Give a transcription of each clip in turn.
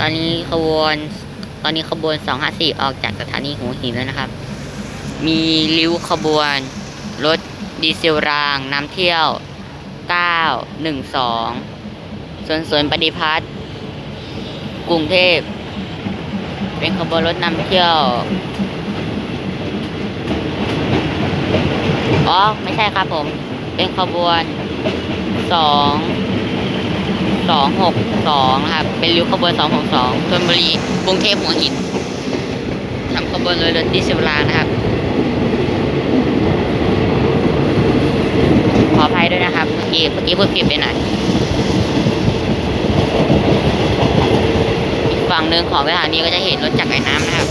ตอนนี้ขบวน ตอนนี้ขบวน 254 ออกจากสถานีหัวหินแล้วนะครับ มีริ้วขบวน รถดีเซลรางน้ำเที่ยว 912ส่วนสวนปฏิพัฒน์กรุงเทพ เป็นขบวนรถนำเที่ยว อ๋อ ไม่ใช่ครับผม เป็นขบวนส องสองหกสองนะครับ เป็นริ้วขบวนสองสองชลบุรีกรุงเทพหัวหินทำขบวนโดยรถดิเซลรางนะครับ ขออภัยด้วยนะครับ เมื่อกี้เมื่อกี้พูดผิดไปหน่อยอีกฝั่งหนึ่งของสถานีก็จะเห็นรถจักรยานน้ำนะครับ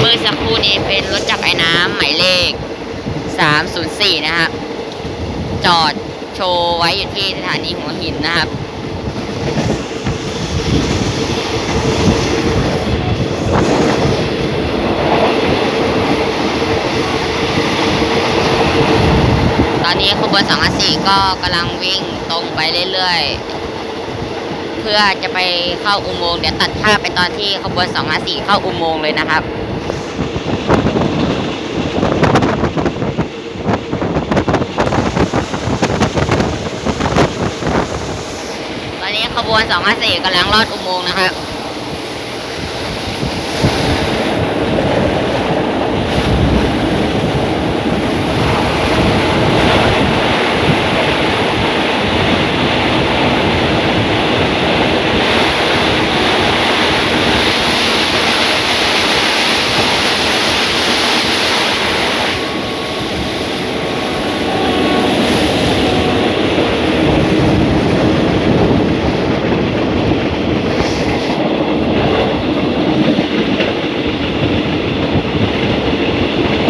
เมื่อสักครู่ นี้เป็นรถจักรไอ้น้ำหมายเลข 304 นะครับ จอดโชว์ไว้อยู่ที่สถานีหัวหินนะครับตอนนี้ขบวน254ก็กำลังวิ่งตรงไปเรื่อยๆ เพื่อจะไปเข้าอุโมงค์เดี๋ยวตัดภาพไปตอนที่ขบวน254เข้าอุโมงค์เลยนะครับ นนี้ขบวน254กำลังลอดอุโมงค์นะครับ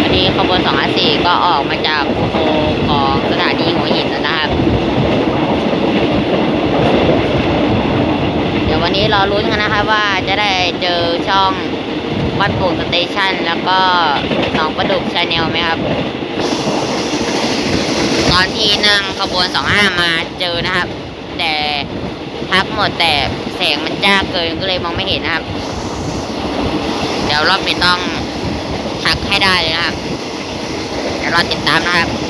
อันนี้ขบวน254 ก็ออกมาจากอุโมงค์ของสถานีหัวหินแล้วนะครับ เดี๋ยววันนี้รอรุ้นกันนะครับว่าจะได้เจอช่องวัดโป่งสเตชันแล้วก็หนองประดุกชาแนลไหมครับ ตอนที่นั่งขบวน25มาเจอนะครับ แต่พักหมดแต่แสงมันจ้าเกินก็เลยมองไม่เห็นนะครับ เดี๋ยวรอบนี้ต้องทักให้ได้เลยนะครับ ยวรอติดตามนะครับ